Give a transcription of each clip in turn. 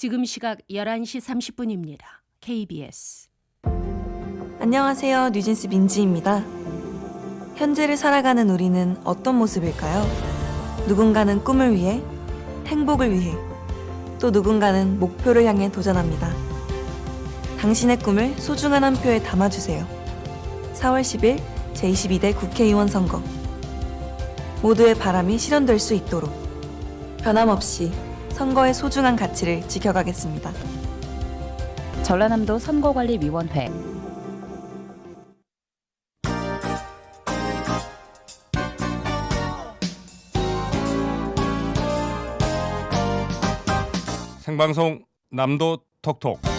지금 시각 11시 30분입니다. KBS. 안녕하세요. 뉴진스 민지입니다. 현재를 살아가는 우리는 어떤 모습일까요? 누군가는 꿈을 위해, 행복을 위해, 또 누군가는 목표를 향해 도전합니다. 당신의 꿈을 소중한 한 표에 담아주세요. 4월 10일 제22대 국회의원 선거. 모두의 바람이 실현될 수 있도록 변함없이 선거의 소중한 가치를 지켜가겠습니다. 전라남도 선거관리위원회 생방송 남도 톡톡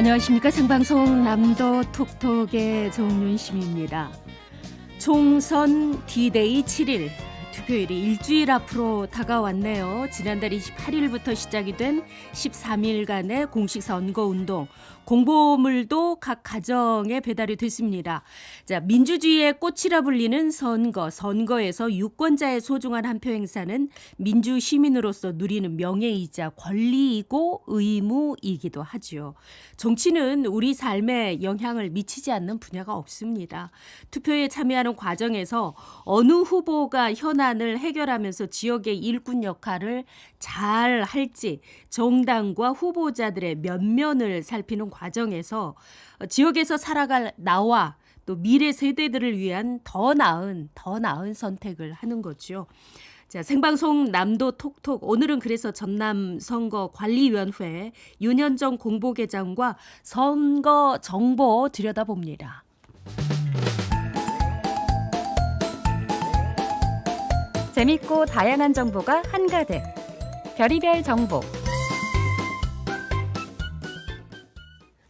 안녕하십니까 생방송 남도 톡톡의 정윤심입니다. 총선 D-Day 7일 투표일이 일주일 앞으로 다가왔네요. 지난달 28일부터 시작이 된 13일간의 공식 선거 운동 공보물도 각 가정에 배달이 됐습니다. 자, 민주주의의 꽃이라 불리는 선거, 선거에서 유권자의 소중한 한 표 행사는 민주 시민으로서 누리는 명예이자 권리이고 의무이기도 하죠. 정치는 우리 삶에 영향을 미치지 않는 분야가 없습니다. 투표에 참여하는 과정에서 어느 후보가 현안 을 해결하면서 지역의 일꾼 역할을 잘 할지 정당과 후보자들의 면면을 살피는 과정에서 지역에서 살아갈 나와 또 미래 세대들을 위한 더 나은 더 나은 선택을 하는 거죠. 자, 생방송 남도 톡톡 오늘은 그래서 전남 선거 관리위원회 윤현정 공보계장과 선거 정보 들여다봅니다. 재밌고 다양한 정보가 한가득 별이별 정보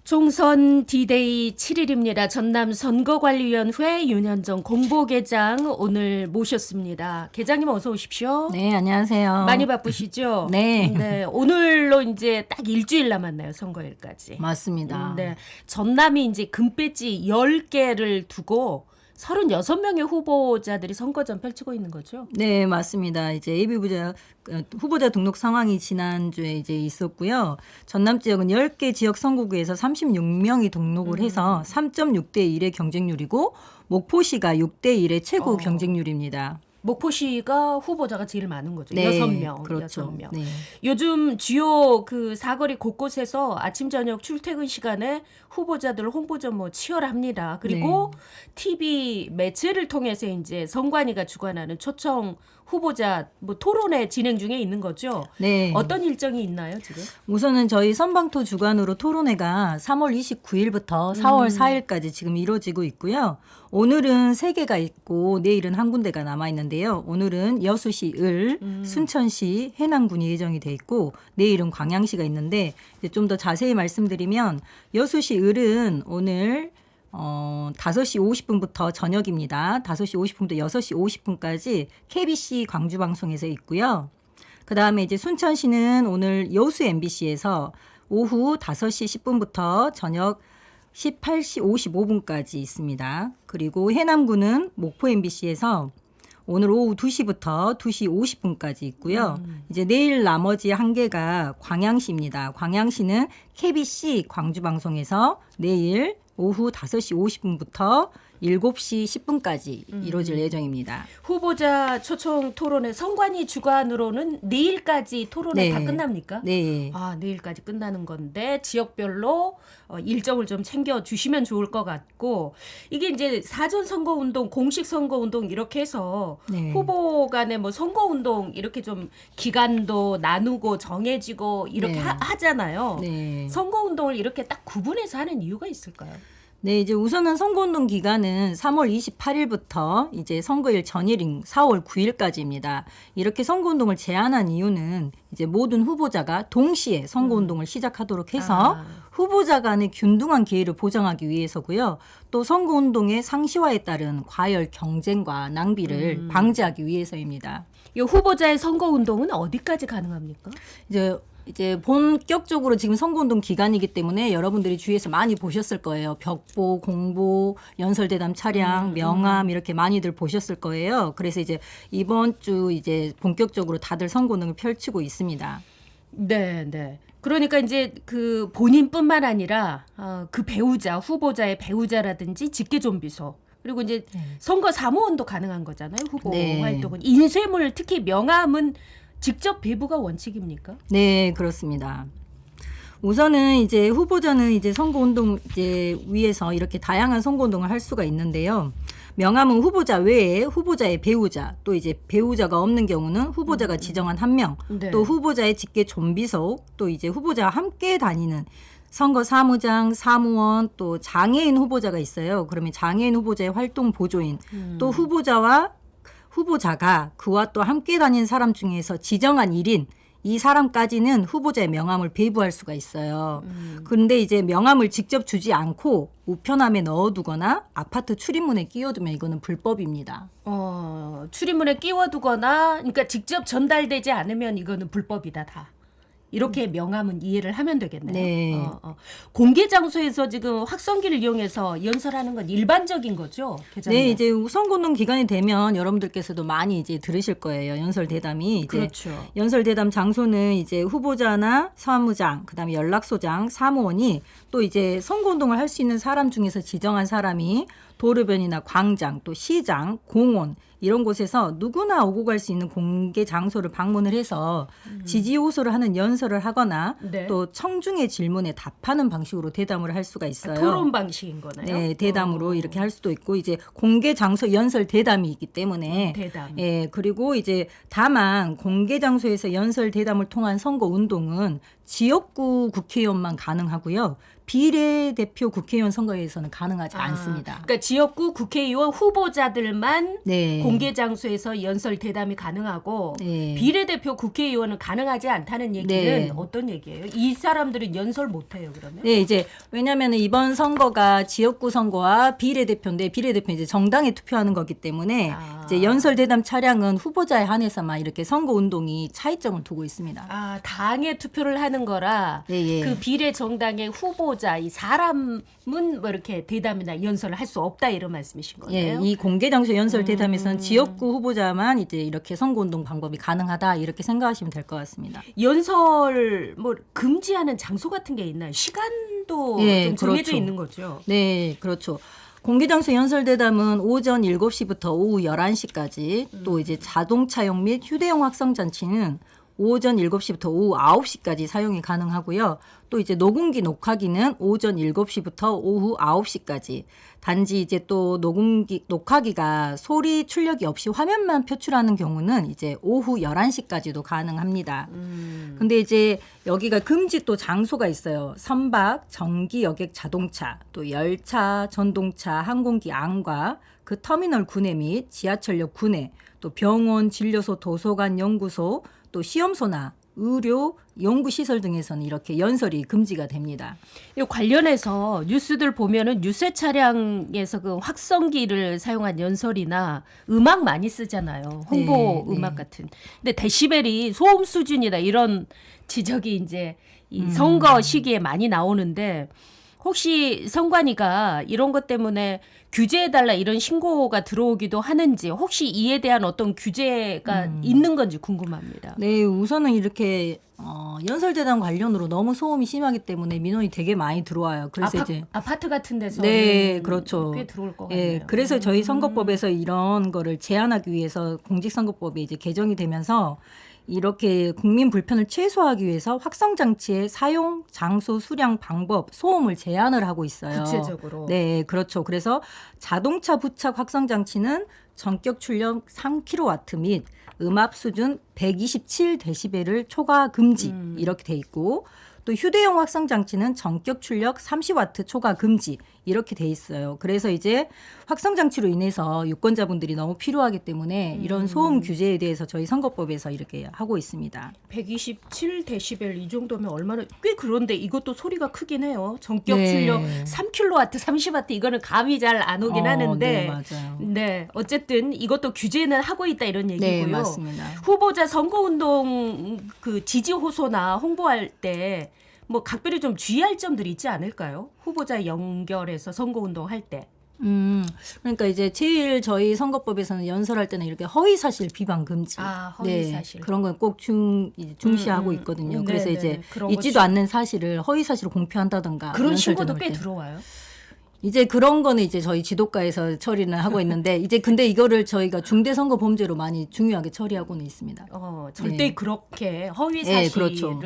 총선 D-Day 7일입니다. 전남 선거관리위원회 윤현정 공보계장 오늘 모셨습니다. 계장님 어서 오십시오. 네, 안녕하세요. 많이 바쁘시죠? 네. 네, 오늘로 이제 딱 일주일 남았나요, 선거일까지. 맞습니다. 음, 네. 전남이 이제 금배지 10개를 두고 36명의 후보자들이 선거전 펼치고 있는 거죠. 네, 맞습니다. 이제 예비 후보자 어, 후보자 등록 상황이 지난주에 이제 있었고요. 전남 지역은 10개 지역 선거구에서 36명이 등록을 음. 해서 3.6대 1의 경쟁률이고 목포시가 6대 1의 최고 어. 경쟁률입니다. 목포시가 후보자가 제일 많은 거죠. 네, 여섯 명 그렇죠. 여섯 명 네. 요즘 주요 그 사거리 곳곳에서 아침 저녁 출퇴근 시간에 후보자들 홍보전 뭐 치열합니다. 그리고 TV 매체를 통해서 이제 선관위가 주관하는 초청 후보자 뭐 토론회 진행 중에 있는 거죠. 네. 어떤 일정이 있나요, 지금? 우선은 저희 선방토 주관으로 토론회가 3월 29일부터 4월 음. 4일까지 지금 이루어지고 있고요. 오늘은 세 개가 있고 내일은 한 군데가 남아 있는데요. 오늘은 여수시 을, 음. 순천시 해남군이 예정이 돼 있고 내일은 광양시가 있는데 좀 더 자세히 말씀드리면 여수시 을은 오늘 어, 5시 50분부터 저녁입니다. 5시 50분부터 6시 50분까지 KBC 광주방송에서 있고요. 그 다음에 이제 순천시는 오늘 여수 MBC에서 오후 5시 10분부터 저녁 18시 55분까지 있습니다. 그리고 해남구는 목포 MBC에서 오늘 오후 2시부터 2시 50분까지 있고요. 이제 내일 나머지 한 개가 광양시입니다. 광양시는 KBC 광주방송에서 내일 오후 5시 50분부터 7시 10분까지 이루어질 예정입니다. 후보자 초청 토론회 선관위 주관으로는 내일까지 토론회 네. 다 끝납니까? 네. 아, 내일까지 끝나는 건데 지역별로 어, 일정을 좀 챙겨 주시면 좋을 것 같고 이게 이제 사전 선거 운동, 공식 선거 운동 이렇게 해서 네. 후보 간의 뭐 선거 운동 이렇게 좀 기간도 나누고 정해지고 이렇게 네. 하, 하잖아요. 네. 선거 운동을 이렇게 딱 구분해서 하는 이유가 있을까요? 네, 이제 우선은 선거운동 기간은 3월 28일부터 이제 선거일 전일인 4월 9일까지입니다. 이렇게 선거운동을 제한한 이유는 이제 모든 후보자가 동시에 선거운동을 시작하도록 해서 아. 후보자 간의 균등한 기회를 보장하기 위해서고요. 또 선거운동의 상시화에 따른 과열 경쟁과 낭비를 음. 방지하기 위해서입니다. 이 후보자의 선거 운동은 어디까지 가능합니까? 이제 이제 본격적으로 지금 선거운동 기간이기 때문에 여러분들이 주위에서 많이 보셨을 거예요. 벽보, 공보, 연설대담 차량, 명함 이렇게 많이들 보셨을 거예요. 그래서 이제 이번 주 이제 본격적으로 다들 선거운동을 펼치고 있습니다. 네, 네. 그러니까 이제 그 본인뿐만 아니라 어, 그 배우자, 후보자의 배우자라든지 직계존비소 그리고 이제 선거 사무원도 가능한 거잖아요. 후보 네. 활동은 인쇄물 특히 명함은 직접 배부가 원칙입니까? 네, 그렇습니다. 우선은 이제 후보자는 이제 선거운동 이제 위에서 이렇게 다양한 선거운동을 할 수가 있는데요. 명함은 후보자 외에 후보자의 배우자 또 이제 배우자가 없는 경우는 후보자가 지정한 한 명, 네. 또 후보자의 직계 좀비속, 또 이제 후보자와 함께 다니는 선거 사무장, 사무원, 또 장애인 후보자가 있어요. 그러면 장애인 후보자의 활동 보조인, 음. 또 후보자와 후보자가 그와 또 함께 다닌 사람 중에서 지정한 일인이 사람까지는 후보자의 명함을 배부할 수가 있어요. 음. 그런데 이제 명함을 직접 주지 않고 우편함에 넣어두거나 아파트 출입문에 끼워두면 이거는 불법입니다. 어, 출입문에 끼워두거나 그러니까 직접 전달되지 않으면 이거는 불법이다 다. 이렇게 명함은 이해를 하면 되겠네요. 네. 어, 어. 공개 장소에서 지금 확성기를 이용해서 연설하는 건 일반적인 거죠, 계장님? 네, 이제 선거운동 기간이 되면 여러분들께서도 많이 이제 들으실 거예요. 연설 대담이 이제 그렇죠. 연설 대담 장소는 이제 후보자나 사무장, 그다음에 연락소장, 사무원이 또 이제 선거운동을 할 수 있는 사람 중에서 지정한 사람이 도로변이나 광장, 또 시장, 공원 이런 곳에서 누구나 오고 갈 수 있는 공개 장소를 방문을 해서 지지 호소를 하는 연설을 하거나 네. 또 청중의 질문에 답하는 방식으로 대담을 할 수가 있어요. 토론 방식인 거네요. 네, 대담으로 어. 이렇게 할 수도 있고 이제 공개 장소 연설 대담이 있기 때문에 대담. 예, 그리고 이제 다만 공개 장소에서 연설 대담을 통한 선거 운동은 지역구 국회의원만 가능하고요. 비례대표 국회의원 선거에서는 가능하지 아, 않습니다. 그러니까 지역구 국회의원 후보자들만 네. 공개 장소에서 연설 대담이 가능하고 네. 비례대표 국회의원은 가능하지 않다는 얘기는 네. 어떤 얘기예요? 이 사람들은 연설 못 해요, 그러면? 네, 이제 왜냐하면 이번 선거가 지역구 선거와 비례대표인데 비례대표 이제 정당에 투표하는 거기 때문에 아. 이제 연설 대담 차량은 후보자에 한해서만 이렇게 선거 운동이 차이점을 두고 있습니다. 아, 당에 투표를 하는 거라 예, 예. 그 비례 정당의 후보자 이 사람은 뭐 이렇게 대담이나 연설을 할 수 없다 이런 말씀이신 예, 거네요. 이 공개 장소 연설 대담에서는 음. 지역구 후보자만 이제 이렇게 선거 운동 방법이 가능하다 이렇게 생각하시면 될 것 같습니다. 연설 뭐 금지하는 장소 같은 게 있나요? 시간도 예, 좀 정해져 그렇죠. 있는 거죠. 네, 그렇죠. 공개장소 연설대담은 오전 7시부터 오후 11시까지 또 이제 자동차용 및 휴대용 확성장치는 오전 7시부터 오후 9시까지 사용이 가능하고요. 또 이제 녹음기 녹화기는 오전 7시부터 오후 9시까지. 단지 이제 또 녹음기 녹화기가 소리 출력이 없이 화면만 표출하는 경우는 이제 오후 11시까지도 가능합니다. 음. 근데 이제 여기가 금지 또 장소가 있어요. 선박, 전기 여객 자동차, 또 열차, 전동차, 항공기 안과 그 터미널 구내 및 지하철역 구내, 또 병원, 진료소, 도서관, 연구소, 또 시험소나 의료, 연구시설 등에서는 이렇게 연설이 금지가 됩니다. 이 관련해서 뉴스들 보면은 유세 차량에서 그 확성기를 사용한 연설이나 음악 많이 쓰잖아요. 홍보 네, 음악 네. 같은. 근데 데시벨이 소음 수준이다 이런 지적이 이제 이 음. 선거 시기에 많이 나오는데 혹시 선관위가 이런 것 때문에 규제해달라 이런 신고가 들어오기도 하는지 혹시 이에 대한 어떤 규제가 음. 있는 건지 궁금합니다. 네, 우선은 이렇게 어, 연설대담 관련으로 너무 소음이 심하기 때문에 민원이 되게 많이 들어와요. 그래서 아파, 이제 아파트 같은 데서 네, 그렇죠. 꽤 들어올 것 같네요. 예, 그래서 저희 선거법에서 이런 거를 제한하기 위해서 공직선거법이 이제 개정이 되면서 이렇게 국민 불편을 최소화하기 위해서 확성 장치의 사용 장소 수량 방법 소음을 제한을 하고 있어요. 구체적으로. 네, 그렇죠. 그래서 자동차 부착 확성 장치는 전격 출력 3kW 및 음압 수준 127데시벨을 초과 금지 음. 이렇게 돼 있고 또 휴대용 확성 장치는 전격 출력 30W 초과 금지 이렇게 돼 있어요. 그래서 이제 확성 장치로 인해서 유권자분들이 너무 필요하기 때문에 이런 소음 규제에 대해서 저희 선거법에서 이렇게 하고 있습니다. 127 데시벨 이 정도면 얼마나 꽤 그런데 이것도 소리가 크긴 해요. 전격 네. 출력 3kW, 30W 이거는 감이 잘 안 오긴 어, 하는데 네, 맞아요. 네, 어쨌든 이것도 규제는 하고 있다 이런 네, 얘기고요. 맞습니다. 후보자 선거운동 그 지지 호소나 홍보할 때 뭐 각별히 좀 주의할 점들이 있지 않을까요? 후보자 연결해서 선거운동 할 때. 음, 그러니까 이제 제일 저희 선거법에서는 연설할 때는 이렇게 허위 사실 비방 금지. 아, 허위 사실. 그런 건 꼭 중, 중시하고 음, 음. 있거든요. 네, 그래서 네, 이제 네. 있지도 주- 않는 사실을 허위 사실을 공표한다든가 그런 신고도 때 꽤. 들어와요. 이제 그런 거는 이제 저희 지도과에서 처리는 하고 있는데 이제 근데 이거를 저희가 중대 선거 범죄로 많이 중요하게 처리하고는 있습니다. 어, 절대 네. 그렇게 허위 네, 사실을 그렇죠.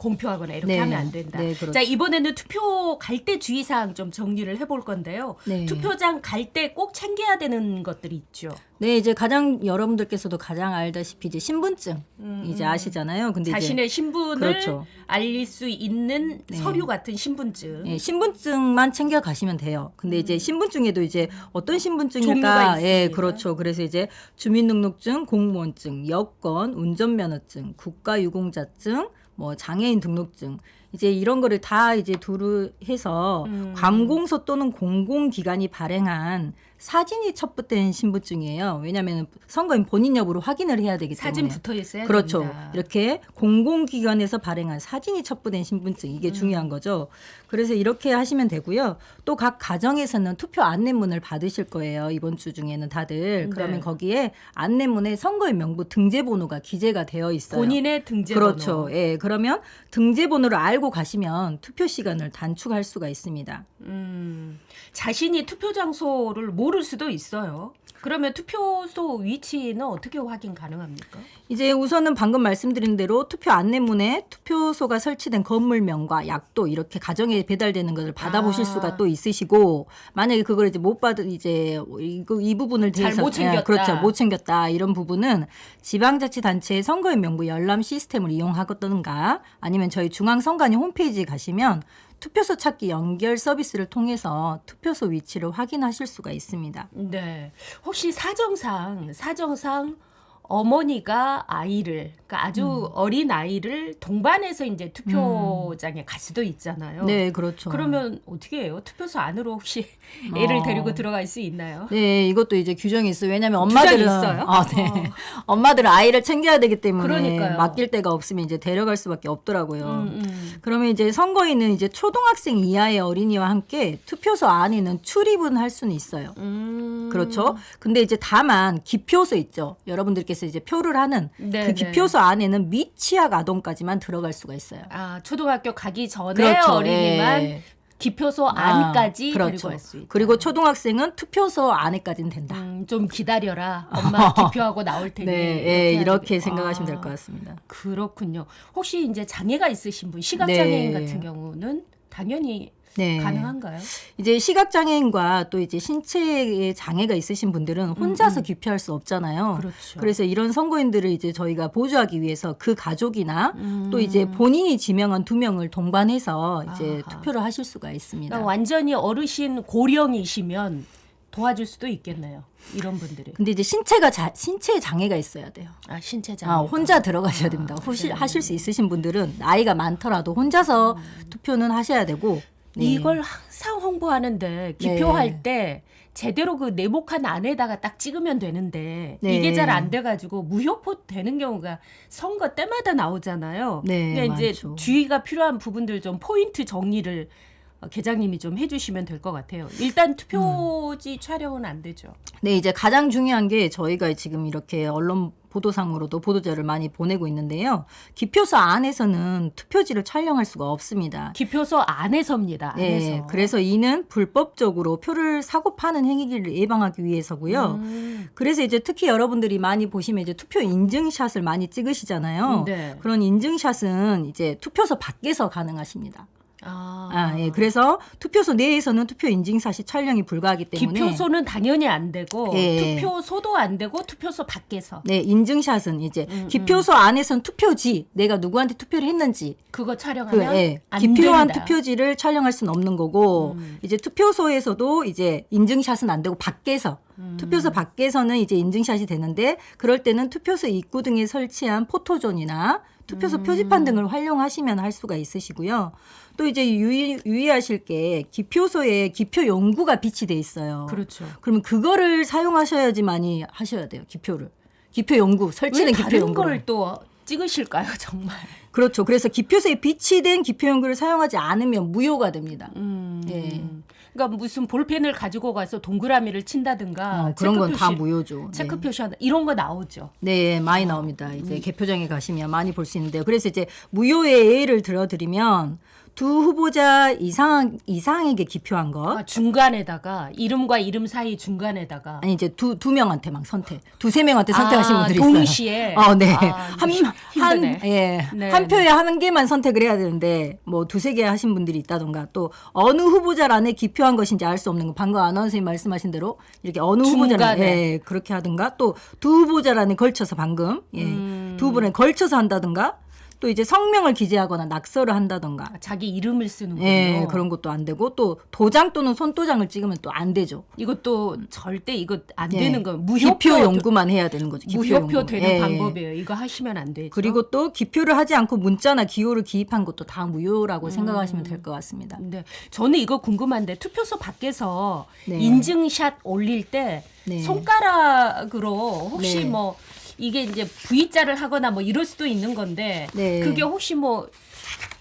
공표하거나 이렇게 네. 하면 안 된다. 네, 그렇죠. 자, 이번에는 투표 갈 때 주의사항 좀 정리를 해볼 건데요. 네. 투표장 갈 때 꼭 챙겨야 되는 것들이 있죠. 네, 이제 가장 여러분들께서도 가장 알다시피 이제 신분증 음, 이제 음. 아시잖아요. 근데 이제 자신의 신분을 그렇죠. 알릴 수 있는 네. 서류 같은 신분증. 예, 신분증만 챙겨 가시면 돼요. 근데 이제 신분증에도 이제 어떤 음. 신분증일까? 예, 그렇죠. 그래서 이제 주민등록증, 공무원증, 여권, 운전면허증, 국가유공자증, 뭐 장애인 등록증 이제 이런 거를 다 이제 두루 해서 음. 관공서 또는 공공기관이 발행한 사진이 첩부된 신분증이에요. 왜냐하면 선거인 본인 여부를 확인을 해야 되기 때문에 사진 붙어 있어야 그렇죠. 됩니다. 이렇게 공공기관에서 발행한 사진이 첩부된 신분증 이게 중요한 거죠. 그래서 이렇게 하시면 되고요. 또 각 가정에서는 투표 안내문을 받으실 거예요. 이번 주 중에는 다들. 그러면 네. 거기에 안내문에 선거인 명부 등재번호가 기재가 되어 있어요. 본인의 등재번호. 그렇죠. 예. 그러면 등재번호를 알고 가시면 투표 시간을 단축할 수가 있습니다. 음, 자신이 투표 장소를 모를 수도 있어요. 그러면 투표소 위치는 어떻게 확인 가능합니까? 이제 우선은 방금 말씀드린 대로 투표 안내문에 투표소가 설치된 건물명과 약도 이렇게 가정에 배달되는 것을 받아보실 아. 수가 또 있으시고 만약에 그걸 이제 못 받은 이제 이 부분을 잘 대해서 못 챙겼다. 예, 그렇죠 못 챙겼다 이런 부분은 지방자치단체의 선거인 명부 열람 시스템을 이용하거든가 아니면 저희 중앙선관위 홈페이지 가시면 투표소 찾기 연결 서비스를 통해서 투표소 위치를 확인하실 수가 있습니다. 네. 혹시 사정상 사정상 어머니가 아이를 그러니까 아주 음. 어린 아이를 동반해서 이제 투표장에 갈 수도 있잖아요. 네, 그렇죠. 그러면 어떻게 해요? 투표소 안으로 혹시 애를 어. 데리고 들어갈 수 있나요? 네, 이것도 이제 규정이 있어요. 왜냐하면 엄마들은 있어요? 아, 네. 엄마들은 아이를 챙겨야 되기 때문에 그러니까요. 맡길 데가 없으면 이제 데려갈 수밖에 없더라고요. 음, 음. 그러면 이제 선거인은 이제 초등학생 이하의 어린이와 함께 투표소 안에는 출입은 할 수는 있어요. 음. 그렇죠. 근데 이제 다만 기표소 있죠. 여러분들께 서 이제 표를 하는 네, 그 네. 기표소 안에는 미취학 아동까지만 들어갈 수가 있어요. 아 초등학교 가기 전에 그렇죠. 어린이만 예. 기표소 아, 안까지 그렇죠. 데리고 갈 수 있다. 그리고 초등학생은 투표소 안에까지는 된다. 음, 좀 기다려라. 엄마 기표하고 나올 테니. 네, 예, 이렇게 되겠- 생각하시면 아, 될것 같습니다. 그렇군요. 혹시 이제 장애가 있으신 분, 시각 장애인 네. 같은 경우는 당연히 네. 가능한가요? 이제 시각 장애인과 또 이제 신체에 장애가 있으신 분들은 혼자서 기표할 수 없잖아요. 음, 그렇죠. 래서 이런 선거인들을 이제 저희가 보조하기 위해서 그 가족이나 음. 또 이제 본인이 지명한 두 명을 동반해서 이제 아하. 투표를 하실 수가 있습니다. 그러니까 완전히 어르신 고령이시면 도와줄 수도 있겠네요. 이런 분들이. 근데 이제 신체가 자, 신체에 장애가 있어야 돼요. 아, 신체 장애. 아, 혼자 들어가셔야 됩니다. 혹시 하실 수 있으신 분들은 나이가 많더라도 혼자서 투표는 하셔야 되고 네. 이걸 항상 홍보하는데 기표할 때 제대로 그 네모칸 안에다가 딱 찍으면 되는데 네. 이게 잘 안 돼가지고 무효포 되는 경우가 선거 때마다 나오잖아요. 네, 그러니까 이제. 주의가 필요한 부분들 좀 포인트 정리를 어, 계장님이 좀 해주시면 될 것 같아요. 일단 투표지 촬영은 안 되죠. 네, 이제 가장 중요한 게 저희가 지금 이렇게 언론 보도상으로도 보도자를 많이 보내고 있는데요. 기표소 안에서는 투표지를 촬영할 수가 없습니다. 기표소 안에서입니다. 안에서. 네, 그래서 이는 불법적으로 표를 사고 파는 행위를 예방하기 위해서고요. 음, 그래서 이제 특히 여러분들이 많이 보시면 이제 투표 인증샷을 많이 찍으시잖아요. 네. 그런 인증샷은 이제 투표소 밖에서 가능하십니다. 아, 아, 예. 그래서 투표소 내에서는 투표 인증샷이 촬영이 불가하기 때문에 기표소는 당연히 안 되고 예. 투표소도 안 되고 투표소 밖에서 네, 인증샷은 이제 음, 기표소 안에서는 투표지 내가 누구한테 투표를 했는지 그거 그 촬영하면 예, 안 기표한 된다. 투표지를 촬영할 수는 없는 거고 음. 이제 투표소에서도 이제 인증샷은 안 되고 밖에서 음. 투표소 밖에서는 이제 인증샷이 되는데 그럴 때는 투표소 입구 등에 설치한 포토존이나 투표소 음. 표지판 등을 활용하시면 할 수가 있으시고요. 또 이제 유의, 유의하실 게 기표소에 기표 연구가 비치돼 있어요. 그렇죠. 그러면 그거를 사용하셔야지만이 하셔야 돼요. 기표를. 기표 연구 왜 설치된 기표 다른 연구. 걸또 찍으실까요, 정말? 그렇죠. 그래서 기표소에 비치된 기표 연구를 사용하지 않으면 무효가 됩니다. 음. 예. 그러니까 무슨 볼펜을 가지고 가서 동그라미를 친다든가 어, 그런 건 다 무효죠. 체크 네. 표시하다 이런 거 나오죠. 네, 많이 나옵니다. 이제 개표장에 가시면 많이 볼 수 있는데요. 그래서 이제 무효의 예를 들어드리면 두 후보자 이상 이상에게 기표한 것. 아, 중간에다가 이름과 이름 사이 중간에다가 아니 이제 두 두 명한테만 선택, 두세 명한테 선택하신 아, 분들이 있어요. 동시에? 어, 네. 아, 한, 힘- 한, 힘드네. 예. 네, 한 네. 표에 한 개만 선택을 해야 되는데, 뭐, 두세 개 하신 분들이 있다던가, 또, 어느 후보자란에 기표한 것인지 알 수 없는 거, 방금 아나운서님 말씀하신 대로, 이렇게 어느 후보자란. 예, 그렇게 하든가, 또, 두 후보자란에 걸쳐서 방금, 예, 음. 두 후보자란에 걸쳐서 한다든가, 또 이제 성명을 기재하거나 낙서를 한다던가, 자기 이름을 쓰는군요. 예, 그런 것도 안 되고, 또, 도장 또는 손도장을 찍으면 또 안 되죠. 이것도 절대 이거 안 예. 되는 거 무효표 기표 연구만 해야 되는 거죠. 기표 무효표 연구. 되는 예, 예. 방법이에요. 이거 하시면 안 되죠. 그리고 또 기표를 하지 않고 문자나 기호를 기입한 것도 다 무효라고 음. 생각하시면 될 것 같습니다. 네, 저는 이거 궁금한데 투표소 밖에서 네. 인증샷 올릴 때 네. 손가락으로 혹시 네. 뭐 이게 이제 V자를 하거나 뭐 이럴 수도 있는 건데 네. 그게 혹시 뭐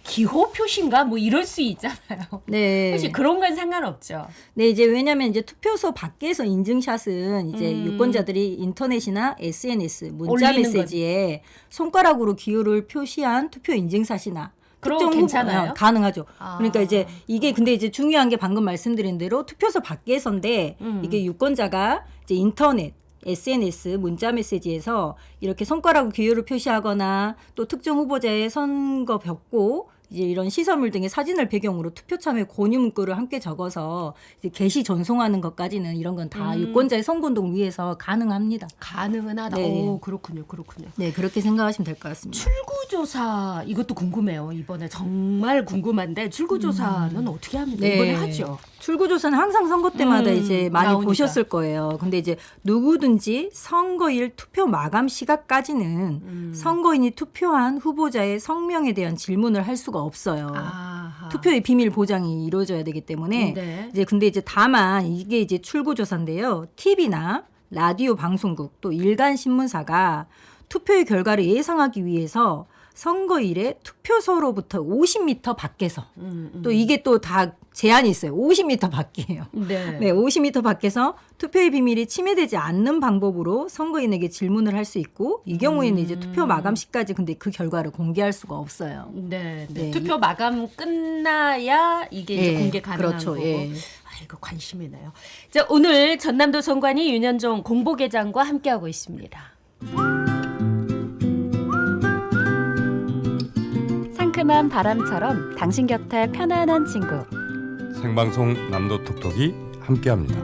기호 표시인가 뭐 이럴 수 있잖아요. 네. 혹시 그런 건 상관없죠. 네, 이제 왜냐면 이제 투표소 밖에서 인증샷은 이제 음. 유권자들이 인터넷이나 SNS, 문자 메시지에 손가락으로 기호를 표시한 투표 인증샷이나 특정 괜찮아요? 어, 가능하죠. 아. 그러니까 이제 이게 근데 이제 중요한 게 방금 말씀드린 대로 투표소 밖에서인데 음. 이게 유권자가 이제 인터넷 SNS 문자 메시지에서 이렇게 손가락으로 기호를 표시하거나 또 특정 후보자의 선거 벽고 이제 이런 시설물 등의 사진을 배경으로 투표 참여 권유 문구를 함께 적어서 이제 게시 전송하는 것까지는 이런 건다 음. 유권자의 선거운동 위해서 가능합니다. 가능은 하다. 네. 오, 그렇군요. 그렇군요. 네, 그렇게 생각하시면 될 것 같습니다. 출구조사 이것도 궁금해요. 이번에 정말 궁금한데 출구조사는 어떻게 합니까? 네. 이번에 하죠. 출구조사는 항상 선거 때마다 음, 이제 많이 나오니까. 보셨을 거예요. 근데 이제 누구든지 선거일 투표 마감 시각까지는 음. 선거인이 투표한 후보자의 성명에 대한 질문을 할 수가 없어요. 아하. 투표의 비밀 보장이 이루어져야 되기 때문에 네. 이제 근데 이제 다만 이게 이제 출구 조사인데요. TV나 라디오 방송국 또 일간 신문사가 투표의 결과를 예상하기 위해서 선거일에 투표소로부터 50m 밖에서 음, 음. 또 이게 또 다 제한이 있어요. 50m 밖이에요. 네. 네, 50m 밖에서 투표의 비밀이 침해되지 않는 방법으로 선거인에게 질문을 할 수 있고 이 경우에는 음. 이제 투표 마감 시까지 근데 그 결과를 공개할 수가 없어요. 네, 네. 네, 투표 마감 끝나야 이게 이제 예, 공개 가능한 그렇죠, 거고. 예. 아이고 관심이네요. 자, 오늘 전남도 선관위 윤현종 공보계장과 함께하고 있습니다. 상큼한 바람처럼 당신 곁에 편안한 친구. 생방송 남도 톡톡이 함께합니다.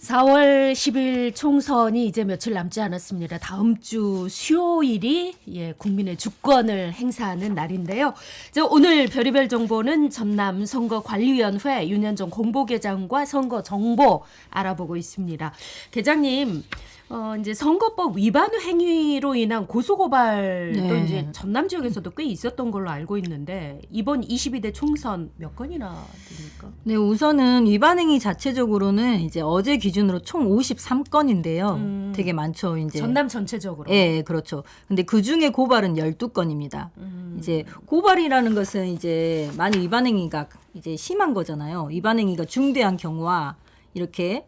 4월 10일 총선이 이제 며칠 남지 않았습니다. 다음 주 수요일이 예, 국민의 주권을 행사하는 날인데요. 자, 오늘 별의별 정보는 전남 선거관리위원회 윤현정 공보계장과 선거 정보 알아보고 있습니다. 계장님, 어, 이제 선거법 위반 행위로 인한 고소고발도 네. 이제 전남 지역에서도 꽤 있었던 걸로 알고 있는데 이번 22대 총선 몇 건이나 됩니까? 네, 우선은 위반 행위 자체적으로는 이제 어제 기준으로 총 53건인데요. 음. 되게 많죠, 이제. 전남 전체적으로. 예, 그렇죠. 근데 그 중에 고발은 12건입니다. 음. 이제 고발이라는 것은 이제 많이 위반 행위가 이제 심한 거잖아요. 위반 행위가 중대한 경우와 이렇게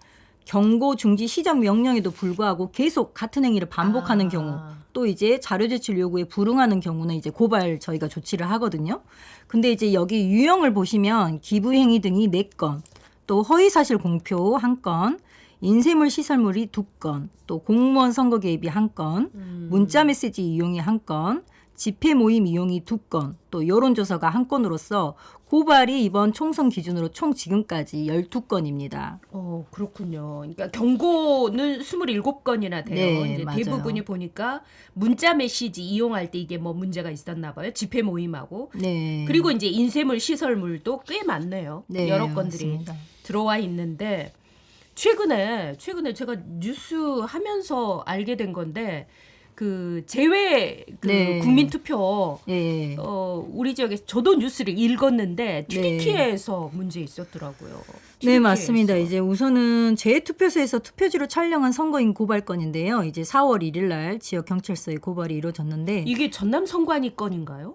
경고 중지 시정 명령에도 불구하고 계속 같은 행위를 반복하는 아. 경우 또 이제 자료 제출 요구에 불응하는 경우는 이제 고발 저희가 조치를 하거든요. 근데 이제 여기 유형을 보시면 기부 행위 등이 4건, 또 허위 사실 공표 1건, 인쇄물 시설물이 2건, 또 공무원 선거 개입이 1건, 음. 문자 메시지 이용이 1건, 집회 모임 이용이 두 건, 또 여론조사가 한 건으로서 고발이 이번 총선 기준으로 총 지금까지 12건입니다. 어, 그렇군요. 그러니까 경고는 27건이나 돼요. 네, 이제 맞아요. 대부분이 보니까 문자 메시지 이용할 때 이게 뭐 문제가 있었나 봐요. 집회 모임하고. 네. 그리고 이제 인쇄물, 시설물도 꽤 많네요. 네, 여러 건들이 맞습니다. 들어와 있는데 최근에 최근에 제가 뉴스 하면서 알게 된 건데 그 제외 그 네. 국민 투표 예. 어 우리 지역에서 저도 뉴스를 읽었는데 네. 튀르키예에서 문제 있었더라고요. 네. 맞습니다. 이제 우선은 재투표소에서 투표지로 촬영한 선거인 고발건인데요. 이제 4월 1일 날 지역 경찰서에 고발이 이루어졌는데 이게 전남 선관위 건인가요?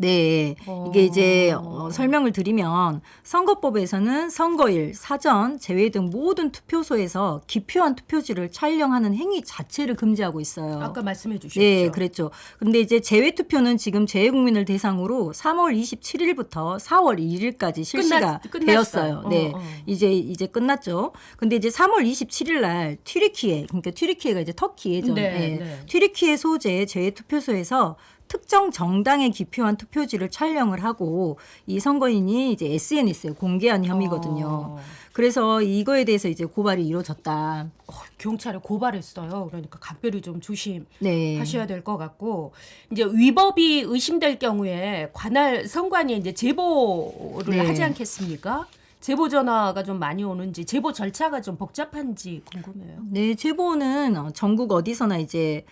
네. 어. 이게 이제 어, 설명을 드리면 선거법에서는 선거일, 사전, 제외 등 모든 투표소에서 기표한 투표지를 촬영하는 행위 자체를 금지하고 있어요. 아까 말씀해 주셨죠. 네, 그랬죠. 근데 이제 재외 투표는 지금 재외 국민을 대상으로 3월 27일부터 4월 1일까지 실시가 끝났-. 되었어요. 네. 어, 어. 이제 이제 끝났죠. 근데 이제 3월 27일 날 튀르키예, 그러니까 튀르키예가 이제 터키예죠. 네, 네. 네. 튀르키예 소재 재외 투표소에서 특정 정당에 기표한 투표지를 촬영을 하고 이 선거인이 이제 SNS에 공개한 혐의거든요. 어. 그래서 이거에 대해서 이제 고발이 이루어졌다. 어, 경찰에 고발했어요. 그러니까 각별히 좀 조심. 네. 하셔야 될것 같고 이제 위법이 의심될 경우에 관할 선관위 이제 제보를 네. 하지 않겠습니까? 제보 전화가 좀 많이 오는지 제보 절차가 좀 복잡한지 궁금해요. 네, 제보는 어, 전국 어디서나 이제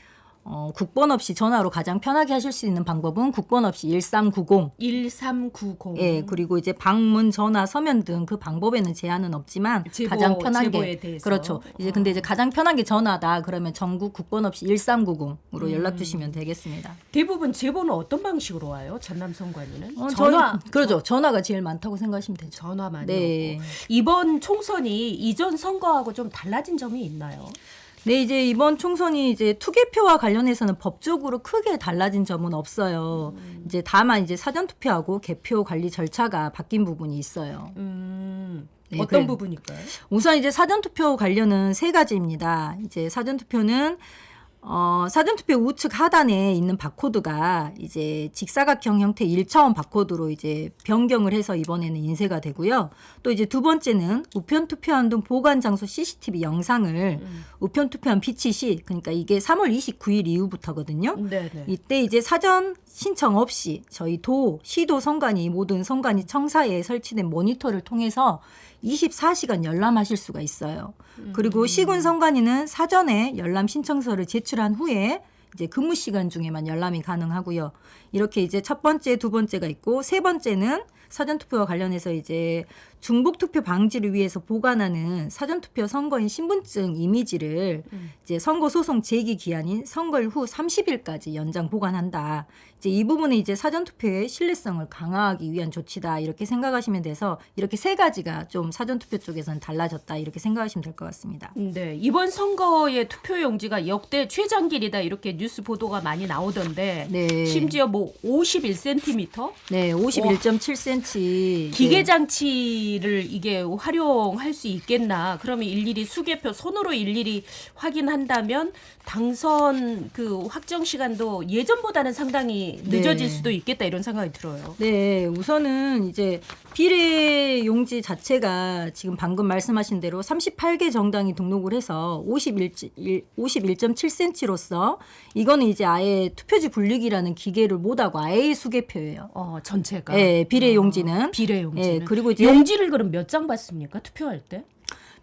어, 국번 없이 전화로 가장 편하게 하실 수 있는 방법은 국번 없이 1390 1390. 예, 그리고 이제 방문, 전화, 서면 등 그 방법에는 제한은 없지만 제보, 가장 편하게 제보에 대해서. 그렇죠. 이제 어. 근데 이제 가장 편한 게 전화다. 그러면 전국 국번 없이 1390으로 음. 연락 주시면 되겠습니다. 대부분 제보는 어떤 방식으로 와요? 전남 선관위는 어, 전화 저희- 그렇죠. 전화가 제일 많다고 생각하시면 되죠. 전화 많이 네. 오고 이번 총선이 이전 선거하고 좀 달라진 점이 있나요? 네, 이제 이번 총선이 이제 투개표와 관련해서는 법적으로 크게 달라진 점은 없어요. 음. 이제 다만 이제 사전 투표하고 개표 관리 절차가 바뀐 부분이 있어요. 음, 네, 어떤 그래. 부분일까요? 우선 이제 사전 투표 관련은 세 가지입니다. 이제 사전 투표는 어, 사전투표 우측 하단에 있는 바코드가 이제 직사각형 형태 1차원 바코드로 이제 변경을 해서 이번에는 인쇄가 되고요. 또 이제 두 번째는 우편 투표함 등 보관 장소 CCTV 영상을 음. 우편 투표함 비치 시 그러니까 이게 3월 29일 이후부터거든요. 네, 네. 이때 이제 사전 신청 없이 저희 도, 시도 선관위 모든 선관위 청사에 설치된 모니터를 통해서 24시간 열람하실 수가 있어요. 그리고 시군 선관위는 사전에 열람 신청서를 제출한 후에 이제 근무 시간 중에만 열람이 가능하고요. 이렇게 이제 첫 번째, 두 번째가 있고 세 번째는 사전 투표와 관련해서 이제 중복 투표 방지를 위해서 보관하는 사전 투표 선거인 신분증 이미지를 음. 이제 선거 소송 제기 기한인 선거일 후 30일까지 연장 보관한다. 이제 이 부분은 이제 사전 투표의 신뢰성을 강화하기 위한 조치다 이렇게 생각하시면 돼서 이렇게 세 가지가 좀 사전 투표 쪽에서는 달라졌다 이렇게 생각하시면 될 것 같습니다. 네, 이번 선거의 투표 용지가 역대 최장길이다 이렇게 뉴스 보도가 많이 나오던데 네. 심지어 뭐 51cm 네, 51.7cm 기계 장치를 이게 활용할 수 있겠나? 그러면 일일이 수개표 손으로 일일이 확인한다면 당선 그 확정 시간도 예전보다는 상당히 늦어질 네. 수도 있겠다 이런 생각이 들어요. 네, 우선은 이제 비례 용지 자체가 지금 방금 말씀하신 대로 38개 정당이 등록을 해서 51, 51.7cm로서 이거는 이제 아예 투표지 분리기라는 기계를 못하고 아예 수개표예요. 어, 전체가. 예, 비례 용지 는. 비례 용지는. 예, 그리고 이제 용지를 그럼 몇 장 받습니까? 투표할 때?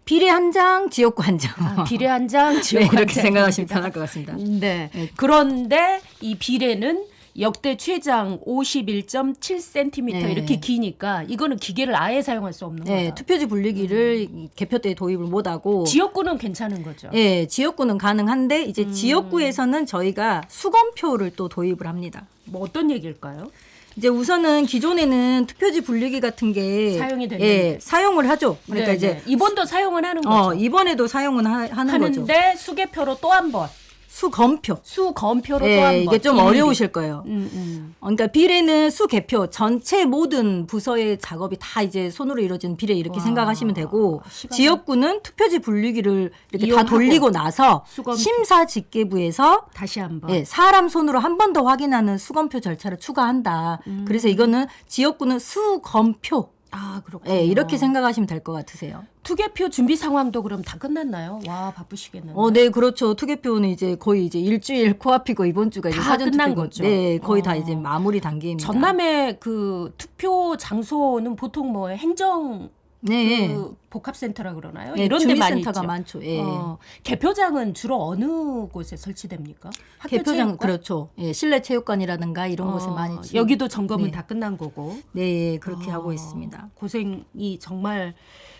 비례 한 장, 지역구 한 장. 아, 비례 한 장, 지역 네, 한 이렇게 장. 생각하시면 편할 것 같습니다. 네. 네. 그런데 이 비례는 역대 최장 51.7cm 네. 이렇게 기니까 이거는 기계를 아예 사용할 수 없는 네, 거다. 투표지 분리기를 개표 때 도입을 못 하고 지역구는 괜찮은 거죠. 예, 지역구는 가능한데 이제 음. 지역구에서는 저희가 수검표를 또 도입을 합니다. 뭐 어떤 얘기일까요? 이제 우선은 기존에는 투표지 분리기 같은 게 사용이 됐는데. 예, 사용을 하죠. 그러니까 네, 이제 네. 이번도 사용을 하는 거죠. 어, 이번에도 사용은 하, 하는 거죠. 하는데 수개표로 또 한 번. 수검표. 수검표로 또 예, 한번 이게 좀 일일이. 어려우실 거예요. 음, 음. 어, 그러니까 비례는 수개표 전체 모든 부서의 작업이 다 이제 손으로 이루어지는 비례 이렇게 와, 생각하시면 되고 시간이- 지역구는 투표지 분류기를 이렇게 이용하고 다 돌리고 나서 수검표. 심사 집계부에서 다시 한번. 예, 사람 손으로 한 번 더 확인하는 수검표 절차를 추가한다. 음. 그래서 이거는 지역구는 수검표. 아 그렇군요. 예, 이렇게 생각하시면 될 것 같으세요. 투개표 준비 상황도 그럼 다 끝났나요? 와 바쁘시겠네요. 어, 네, 그렇죠. 투개표는 이제 거의 이제 일주일 코앞이고 이번 주가 이제 다 사전 끝난 투표고. 거죠. 네, 거의 다 어. 이제 마무리 단계입니다. 전남의 그 투표 장소는 보통 뭐 행정 네. 그 복합센터라 그러나요? 네, 이런 데 많이 주민센터가 있죠. 많죠. 예. 어, 개표장은 주로 어느 곳에 설치됩니까? 학교 개표장 체육관? 그렇죠. 예, 실내 체육관이라든가 이런 곳에 어, 많이 지- 여기도 점검은 네. 다 끝난 거고. 네, 예, 그렇게 어, 하고 있습니다. 고생이 정말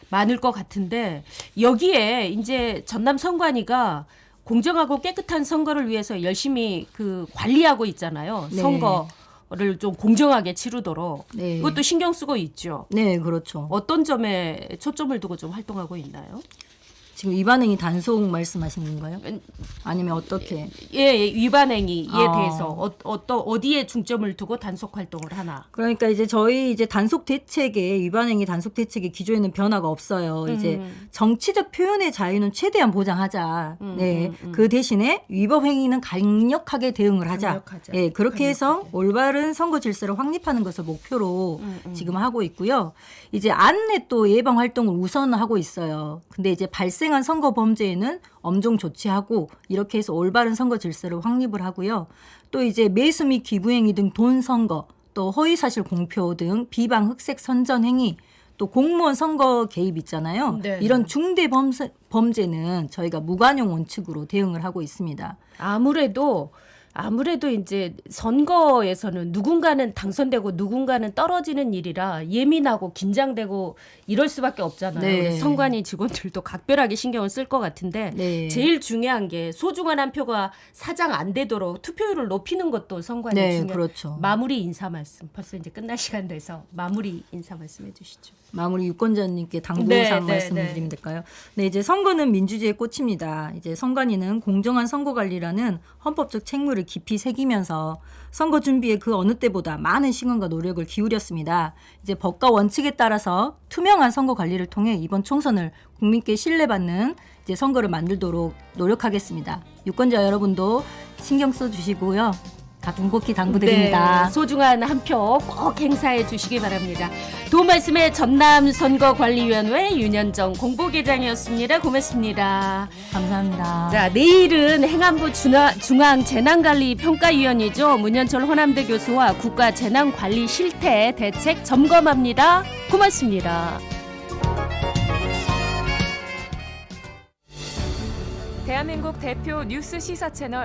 많을 것 같은데 여기에 이제 전남 선관위가 공정하고 깨끗한 선거를 위해서 열심히 그 관리하고 있잖아요. 네. 선거 를좀 공정하게 치르도록 네. 이것도 신경 쓰고 있죠. 네, 그렇죠. 어떤 점에 초점을 두고 좀 활동하고 있나요? 지금 위반행위 단속 말씀하시는 건가요? 아니면 어떻게? 예, 예, 위반행위에 아. 대해서 어, 어떠, 어디에 중점을 두고 단속 활동을 하나? 그러니까 이제 저희 이제 단속 대책에 위반행위 단속 대책에 기조에는 변화가 없어요. 이제 음. 정치적 표현의 자유는 최대한 보장하자. 음, 네. 음, 음. 그 대신에 위법 행위는 강력하게 대응을 하자. 강력하자. 예, 그렇게 해서 올바른 선거 질서를 확립하는 것을 목표로 음, 음. 지금 하고 있고요. 이제 안내 또 예방 활동을 우선하고 있어요. 근데 이제 발생 한 선거 범죄에는 엄정 조치하고 이렇게 해서 올바른 선거 질서를 확립을 하고요. 또 이제 매수 및 기부 행위 등 돈 선거, 또 허위 사실 공표 등 비방 흑색 선전 행위 또 공무원 선거 개입 있잖아요. 네. 이런 중대 범죄, 범죄는 저희가 무관용 원칙으로 대응을 하고 있습니다. 아무래도 아무래도 이제 선거에서는 누군가는 당선되고 누군가는 떨어지는 일이라 예민하고 긴장되고 이럴 수밖에 없잖아요. 네. 선관위 직원들도 각별하게 신경을 쓸 것 같은데 네. 제일 중요한 게 소중한 한 표가 사장 안 되도록 투표율을 높이는 것도 선관위 네, 중요. 그렇죠. 마무리 인사 말씀. 벌써 이제 끝날 시간 돼서 마무리 인사 말씀해 주시죠. 마무리 유권자님께 당부사항 네, 네, 말씀드리면 될까요? 네, 이제 선거는 민주주의의 꽃입니다. 이제 선관위는 공정한 선거 관리라는 헌법적 책무를 깊이 새기면서 선거 준비에 그 어느 때보다 많은 시간과 노력을 기울였습니다. 이제 법과 원칙에 따라서 투명한 선거 관리를 통해 이번 총선을 국민께 신뢰받는 이제 선거를 만들도록 노력하겠습니다. 유권자 여러분도 신경 써 주시고요. 간곡히 당부드립니다. 네, 소중한 한 표 꼭 행사해 주시기 바랍니다. 도움 말씀의 전남 선거관리위원회 윤현정 공보계장이었습니다. 고맙습니다. 감사합니다. 자, 내일은 행안부 중앙, 중앙 재난관리 평가위원이죠. 문현철 호남대 교수와 국가 재난관리 실태 대책 점검합니다. 고맙습니다. 대한민국 대표 뉴스 시사 채널